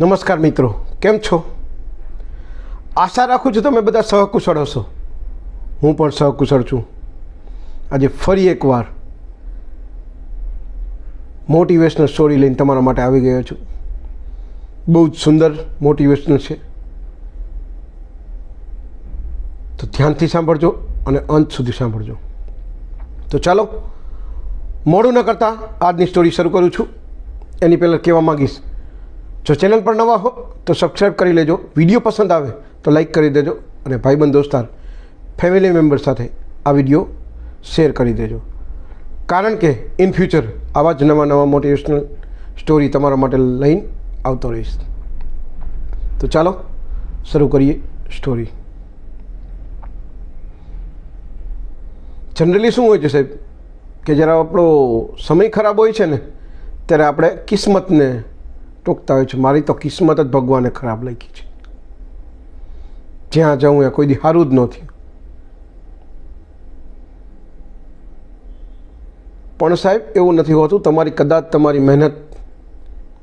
નમસ્કાર મિત્રો, કેમ છો? આશા રાખું છું તમે બધા સહકુશળ હશો. હું પણ સહકુશળ છું. આજે ફરી એકવાર મોટિવેશનલ સ્ટોરી લઈને તમારા માટે આવી ગયો છું. બહુ જ સુંદર મોટિવેશનલ છે. તો ધ્યાનથી સાંભળજો અને અંત સુધી સાંભળજો. તો ચાલો, મોડું ન કરતાં આજની સ્ટોરી શરૂ કરું છું. એની પહેલાં કહેવા માગીશ જો ચેનલ પર નવા હો, તો સબસ્ક્રાઈબ કરી લેજો. વીડિયો પસંદ આવે, તો લાઈક કરી દેજો અને ભાઈબંધ દોસ્તાર ફેમિલી મેમ્બર સાથે આ વીડિયો શેર કરી દેજો. કારણ કે ઇન ફ્યુચર આવા જ નવા નવા મોટિવેશનલ સ્ટોરી તમારા માટે લઈને આવતો રહીશ. તો ચાલો, શરૂ કરીએ સ્ટોરી જનરલી શું હોય છે સાહેબ? કે જ્યારે આપણો સમય ખરાબ હોય છે ને, ત્યારે આપણે કિસ્મતને ટોકતા હોય છે. મારી તો કિસ્મત જ ભગવાને ખરાબ લખી છે. જ્યાં જાઉં એ કોઈ દી સારું જ નથી પણ સાહેબ, એવું નથી હોતું. તમારી કદાચ તમારી મહેનત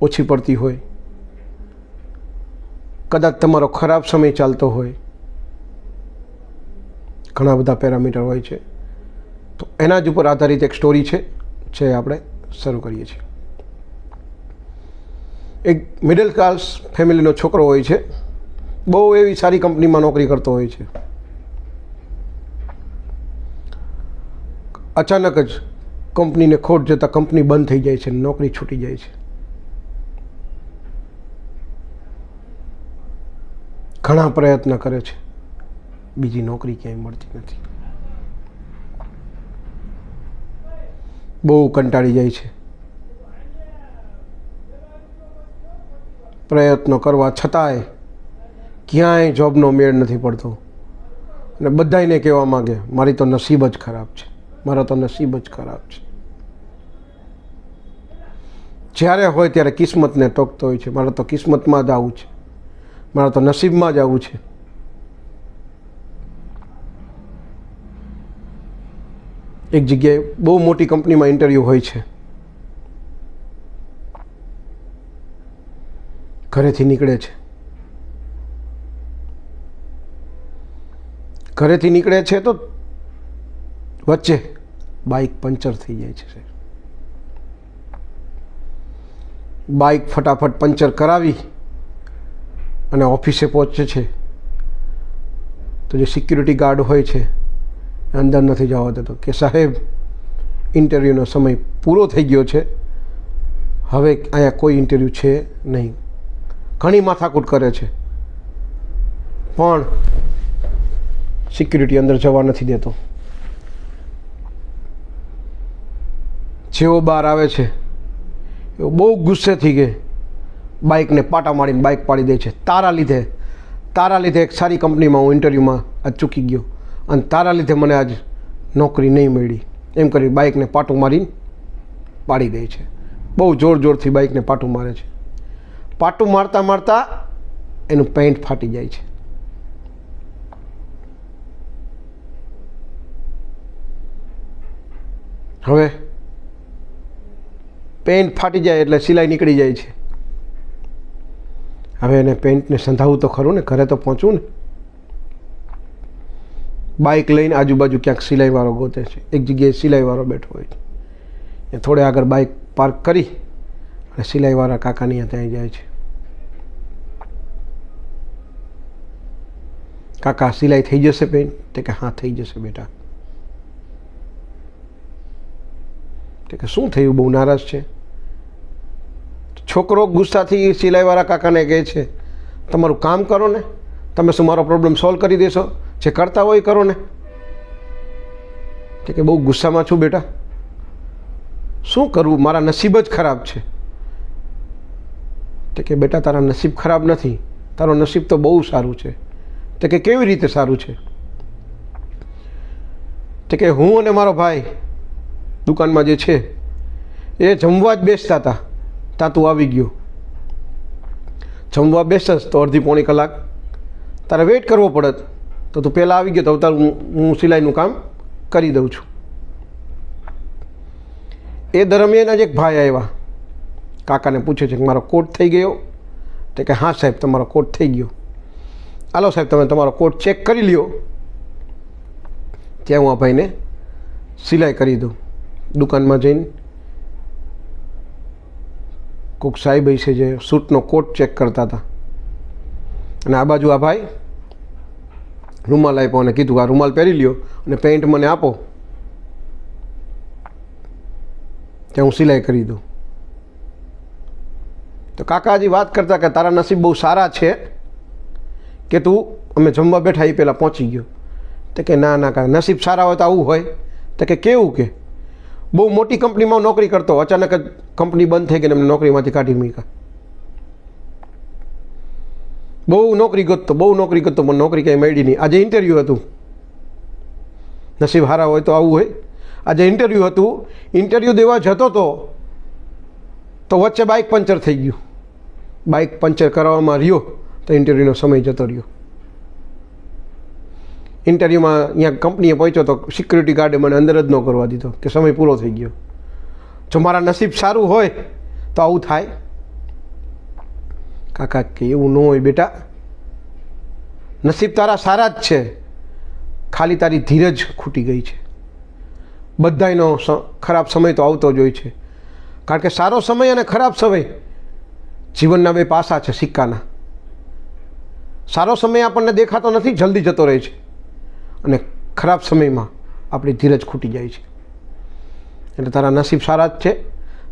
ઓછી પડતી હોય. કદાચ તમારો ખરાબ સમય ચાલતો હોય. ઘણા બધા પેરામીટર હોય છે. તો એના જ ઉપર આધારિત એક સ્ટોરી છે, જે આપણે શરૂ કરીએ છીએ. એક મિડલ ક્લાસ ફેમિલીનો છોકરો હોય છે. બહુ એવી સારી કંપનીમાં નોકરી કરતો હોય છે. અચાનક જ કંપનીને ખોટ જતાં કંપની બંધ થઈ જાય છે નોકરી છૂટી જાય છે. ઘણા પ્રયત્ન કરે છે. બીજી નોકરી ક્યાંય મળતી નથી. બહુ કંટાળી જાય છે. પ્રયત્નો કરવા છતાંય ક્યાંય જોબનો મેળ નથી પડતો. અને બધાને કહેવા માગે, મારી તો નસીબ જ ખરાબ છે. મારો તો નસીબ જ ખરાબ છે. જ્યારે હોય ત્યારે કિસ્મતને ટોકતો હોય છે. મારે તો કિસ્મતમાં જ આવું છે. મારે તો નસીબમાં જ આવું છે. એક જગ્યાએ બહુ મોટી કંપનીમાં ઇન્ટરવ્યૂ હોય છે. ઘરેથી નીકળે છે. ઘરેથી નીકળે છે તો વચ્ચે બાઇક પંચર થઈ જાય છે બાઇક ફટાફટ પંચર કરાવી અને ઓફિસે પહોંચે છે. તો જે સિક્યુરિટી ગાર્ડ હોય છે, એ અંદર નથી જવા દેતો કે સાહેબ, ઇન્ટરવ્યૂનો સમય પૂરો થઈ ગયો છે. હવે અહીંયા કોઈ ઇન્ટરવ્યૂ છે નહીં. ઘણી માથાકૂટ કરે છે. પણ સિક્યુરિટી અંદર જવા નથી દેતો. જેવો બહાર આવે છે, એવો બહુ ગુસ્સે થઈ ગયે. બાઇકને પાટા મારીને બાઇક પાડી દે છે. તારા લીધે તારા લીધે એક સારી કંપનીમાં હું ઇન્ટરવ્યૂમાં આજ ચૂકી ગયો. અને તારા લીધે મને આજ નોકરી નહીં મળી. એમ કરી બાઇકને પાટું મારીને પાડી દે છે. બહુ જોર જોરથી બાઇકને પાટું મારે છે. પાટું મારતા મારતા એનું પેન્ટ ફાટી જાય છે. હવે પેન્ટ ફાટી જાય એટલે સિલાઈ નીકળી જાય છે. હવે એને પેન્ટને સંધાવવું તો ખરું ને, ઘરે તો પહોંચવું ને. બાઇક લઈને આજુબાજુ ક્યાંક સિલાઈવાળો ગોતે છે. એક જગ્યાએ સિલાઈવાળો બેઠો હોય છે. એ થોડે આગળ બાઇક પાર્ક કરી અને સિલાઈવાળા કાકાની ત્યાં જાય છે. કાકા, સિલાઈ થઈ જશે બેન? તે કે, હા, થઈ જશે બેટા. તે કે, શું થયું? બહુ નારાજ છે. છોકરો ગુસ્સાથી સિલાઈવાળા કાકાને કહે છે, તમારું કામ કરો ને. તમે શું મારો પ્રોબ્લેમ સોલ્વ કરી દેશો? જે કરતા હોય કરો ને. કે, બહુ ગુસ્સામાં છું બેટા. શું કરવું? મારા નસીબ જ ખરાબ છે. તે કે, બેટા, તારા નસીબ ખરાબ નથી. તારો નસીબ તો બહુ સારું છે. તે કે કેવી રીતે સારું છે? તો કે હું અને મારો ભાઈ દુકાનમાં જે છે, એ જમવા જ બેસતા હતા. ત્યાં તું આવી ગયો. જમવા બેસસ તો અડધી પોણી કલાક. તારે વેઇટ કરવો પડત તો તું પહેલાં આવી ગયો તો તારું હું સિલાઈનું કામ કરી દઉં છું. એ દરમિયાન જ એક ભાઈ આવ્યા. કાકાને પૂછે છે કે મારો કોટ થઈ ગયો? તો કે હા સાહેબ, તમારો કોટ થઈ ગયો. હાલો સાહેબ, તમે તમારો કોટ ચેક કરી લ્યો. ત્યાં હું આ ભાઈને સિલાઈ કરી દઉં. દુકાનમાં જઈને કોઈક સાહેબ છે જે સૂટનો કોટ ચેક કરતા હતા. અને આ બાજુ આ ભાઈ રૂમાલ આપ્યો અને કીધું, આ રૂમાલ પહેરી લ્યો અને પેન્ટ મને આપો. ત્યાં હું સિલાઈ કરી દઉં. તો કાકાજી વાત કરતા કે તારા નસીબ બહુ સારા છે. કે તું, અમે જમવા બેઠા એ પહેલાં પહોંચી ગયો. તો કે ના ના, કાકા, નસીબ સારા હોય તો આવું હોય. તો કે કેવું કે? બહુ મોટી કંપનીમાં નોકરી કરતો, અચાનક જ કંપની બંધ થઈ ગઈ એમને નોકરીમાંથી કાઢી મૂક્યા. બહુ નોકરી ગોતતો, બહુ નોકરી ગોતતો પણ નોકરી કંઈ મળી નહીં. આજે ઇન્ટરવ્યૂ હતું. નસીબ સારા હોય તો આવું હોય. આજે ઇન્ટરવ્યૂ હતું. ઇન્ટરવ્યૂ દેવા જતો તો તો વચ્ચે બાઇક પંચર થઈ ગયું. બાઇક પંચર કરાવવામાં રહ્યો. તો ઇન્ટરવ્યૂનો સમય જતો રહ્યો. ઇન્ટરવ્યૂમાં અહીંયા કંપનીએ પહોંચ્યો તો સિક્યુરિટી ગાર્ડે મને અંદર જ ન કરવા દીધો કે સમય પૂરો થઈ ગયો. જો મારા નસીબ સારું હોય તો આવું થાય. કાકા કે એવું ન હોય બેટા. નસીબ તારા સારા જ છે. ખાલી તારી ધીરજ ખૂટી ગઈ છે. બધાયનો સ- ખરાબ સમય તો આવતો જ હોય છે. કારણ કે સારો સમય અને ખરાબ સમય જીવનના બે પાસા છે સિક્કાના. સારો સમય આપણને દેખાતો નથી, જલ્દી જતો રહે છે. અને ખરાબ સમયમાં આપણી ધીરજ ખૂટી જાય છે. એટલે તારા નસીબ સારા જ છે.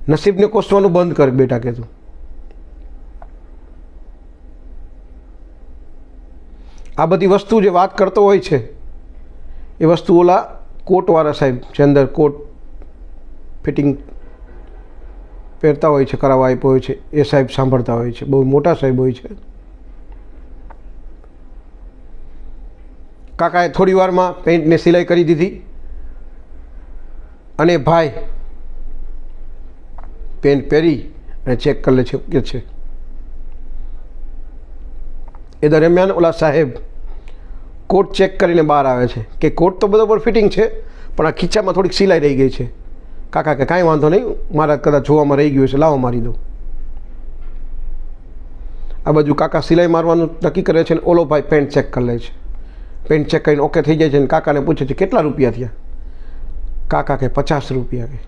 નસીબને કોસવાનું બંધ કર બેટા કે તું. આ બધી વસ્તુ જે વાત કરતો હોય છે, એ વસ્તુ ઓલા કોટવાળા સાહેબ, જે અંદર કોટ ફિટિંગ પહેરતા હોય છે, કરાવવા આપ્યો હોય છે, એ સાહેબ સાંભળતા હોય છે. બહુ મોટા સાહેબ હોય છે. કાકાએ થોડી વારમાં પેન્ટને સિલાઈ કરી દીધી. અને ભાઈ, પેન્ટ પહેરી અને ચેક કરી લે છે, કે છે. એ દરમિયાન ઓલા સાહેબ કોટ ચેક કરીને બહાર આવે છે. કે કોટ તો બરોબર ફિટિંગ છે, પણ આ ખીચામાં થોડીક સિલાઈ રહી ગઈ છે. કાકા કે કાંઈ વાંધો નહીં, મારા કદાચ જોવામાં રહી ગયું છે લાવો મારી દો આ બાજુ કાકા સિલાઈ મારવાનું નક્કી કરે છે ને ઓલો ભાઈ પેન્ટ ચેક કરી લે છે. પેન્ટ ચેક કરીને ઓકે થઈ જાય છે ને કાકાને પૂછે છે, કેટલા રૂપિયા થયા? કાકા કે પચાસ રૂપિયા. કે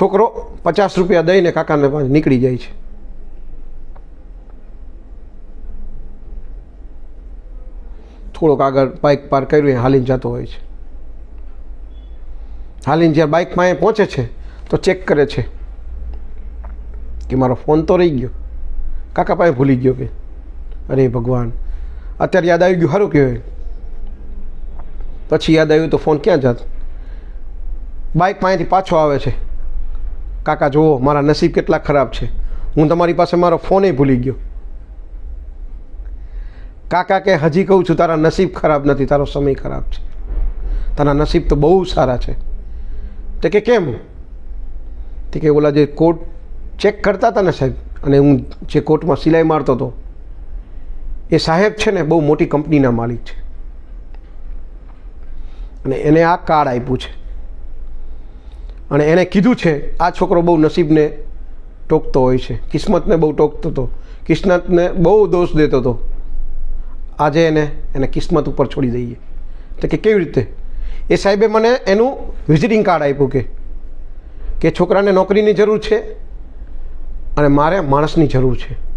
છોકરો પચાસ રૂપિયા દઈને કાકાને પાસે નીકળી જાય છે. થોડોક આગળ બાઇક પાર કર્યું, એ હાલીને જતો હોય છે. હાલીને જ્યારે બાઇક પાસે પહોંચે છે, તો ચેક કરે છે કે મારો ફોન તો રહી ગયો. કાકા પાસે ભૂલી ગયો કે, અરે ભગવાન અત્યારે યાદ આવી ગયું, સારું કહેવાય. પછી યાદ આવ્યું તો ફોન ક્યાં જાત? બાઇક પાસેથી પાછો આવે છે. કાકા, જુઓ, મારા નસીબ કેટલા ખરાબ છે. હું તમારી પાસે મારો ફોને ભૂલી ગયો. કાકા કે, હજી કહું છું, તારા નસીબ ખરાબ નથી, તારો સમય ખરાબ છે. તારા નસીબ તો બહુ સારા છે. તે કે, કેમ? તે કે, ઓલા જે કોટ ચેક કરતા હતા ને સાહેબ, અને હું જે કોટમાં સિલાઈ મારતો હતો એ સાહેબ છે ને બહુ મોટી કંપનીના માલિક છે. અને એને આ કાર્ડ આપ્યું છે. અને એણે કીધું છે, આ છોકરો બહુ નસીબને ટોકતો હોય છે. કિસ્મતને બહુ ટોકતો હતો. કિસ્મતને બહુ દોષ દેતો હતો. આજે એને એને કિસ્મત ઉપર છોડી દઈએ. તો કે કેવી રીતે? એ સાહેબે મને એનું વિઝિટિંગ કાર્ડ આપ્યું કે કે છોકરાને નોકરીની જરૂર છે અને મારે માણસની જરૂર છે.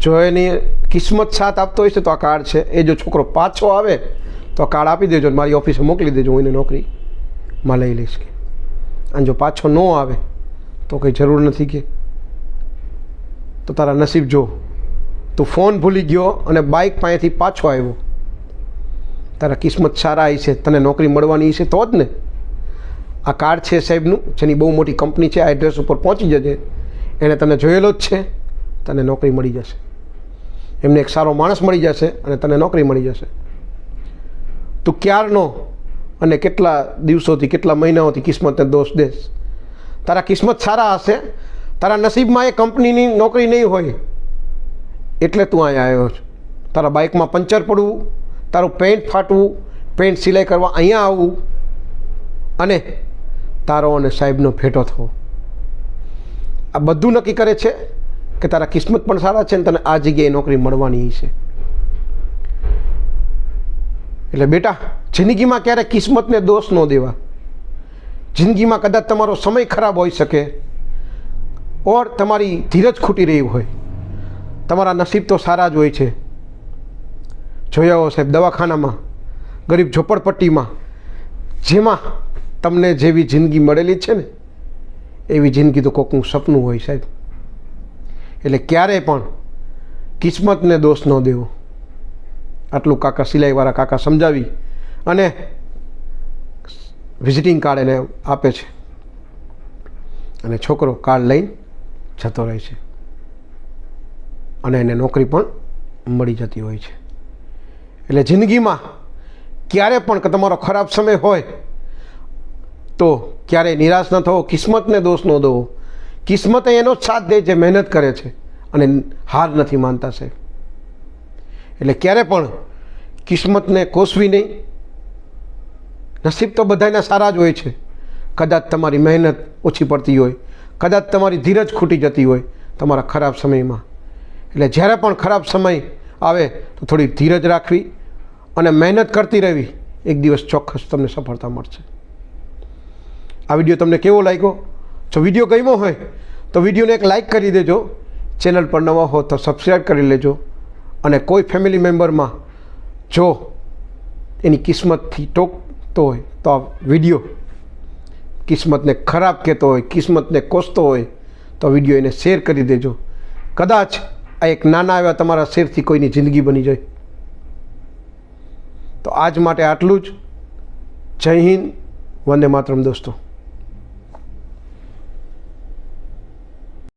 જો એની કિસ્મત સાથ આપતો હોય છે તો આ કાર્ડ છે. એ જો છોકરો પાછો આવે, તો આ કાર્ડ આપી દેજો મારી ઓફિસે મોકલી દેજો, હું એને નોકરીમાં લઈ લઈશ કે. અને જો પાછો ન આવે, તો કંઈ જરૂર નથી કે. તો તારા નસીબ જો, તું ફોન ભૂલી ગયો અને બાઇક પાસેથી પાછો આવ્યો. તારા કિસ્મત સારા છે, તને નોકરી મળવાની છે, તો જ ને. આ કાર્ડ છે સાહેબનું, જેની બહુ મોટી કંપની છે, આ એડ્રેસ ઉપર પહોંચી જજે. એણે તને જોયેલો જ છે, તને નોકરી મળી જશે. એમને એક સારો માણસ મળી જશે અને તને નોકરી મળી જશે. તું ક્યારનો અને કેટલા દિવસોથી, કેટલા મહિનાઓથી કિસ્મતને દોષ દેશ? તારા કિસ્મત સારા હશે, તારા નસીબમાં એ કંપનીની નોકરી નહીં હોય. એટલે તું અહીંયા આવ્યો છે. તારા બાઇકમાં પંચર પડવું, તારું પેન્ટ ફાટવું, પેન્ટ સિલાઈ કરવા અહીંયા આવવું અને તારો અને સાહેબનો ભેટો થવો. આ બધું નક્કી કરે છે કે તારા કિસ્મત પણ સારા છે ને તને આ જગ્યાએ નોકરી મળવાની છે. એટલે બેટા, જિંદગીમાં ક્યારે કિસ્મતને દોષ ન દેવા. જિંદગીમાં કદાચ તમારો સમય ખરાબ હોઈ શકે ઓર તમારી ધીરજ ખૂટી રહી હોય. તમારા નસીબ તો સારા જ હોય છે. જોયા હો સાહેબ, દવાખાનામાં, ગરીબ ઝોપડપટ્ટીમાં, જેમાં તમને જેવી જિંદગી મળેલી છે ને, એવી જિંદગી તો કોકનું સપનું હોય સાહેબ. એટલે ક્યારેય પણ કિસ્મતને દોષ ન દેવો. આટલું કાકા સિલાઈવાળા કાકા સમજાવી અને વિઝિટિંગ કાર્ડ એને આપે છે. અને છોકરો કાર્ડ લઈને જતો રહે છે. અને એને નોકરી પણ મળી જતી હોય છે. એટલે જિંદગીમાં ક્યારે પણ તમારો ખરાબ સમય હોય, તો ક્યારેય નિરાશ ન થવો, કિસ્મતને દોષ ન દેવો. કિસ્મતે એનો સાથ દે જે મહેનત કરે છે અને હાર નથી માનતા સાહેબ. એટલે ક્યારે પણ કિસ્મતને કોસવી નહીં. નસીબ તો બધાના સારા જ હોય છે. કદાચ તમારી મહેનત ઓછી પડતી હોય, કદાચ તમારી ધીરજ ખૂટી જતી હોય તમારા ખરાબ સમયમાં. એટલે જ્યારે પણ ખરાબ સમય આવે તો થોડી ધીરજ રાખવી અને મહેનત કરતી રહેવી એક દિવસ ચોક્કસ તમને સફળતા મળશે. આ વીડિયો તમને કેવો લાગ્યો? જો વીડિયો ગમ્યો હોય તો વિડીયોને એક લાઈક કરી દેજો. ચેનલ પર નવા હો તો સબસ્ક્રાઈબ કરી લેજો. અને કોઈ ફેમિલી મેમ્બરમાં જો એની કિસ્મતથી ટોકતો હોય તો આ વીડિયો કિસ્મતને ખરાબ કહેતો હોય, કિસ્મતને કોસતો હોય તો વીડિયો એને શેર કરી દેજો. કદાચ આ એક નાના એવા તમારા શેરથી કોઈની જિંદગી બની જાય. તો આજ માટે આટલું જ. જય હિન્દ, વંદે માતરમ દોસ્તો.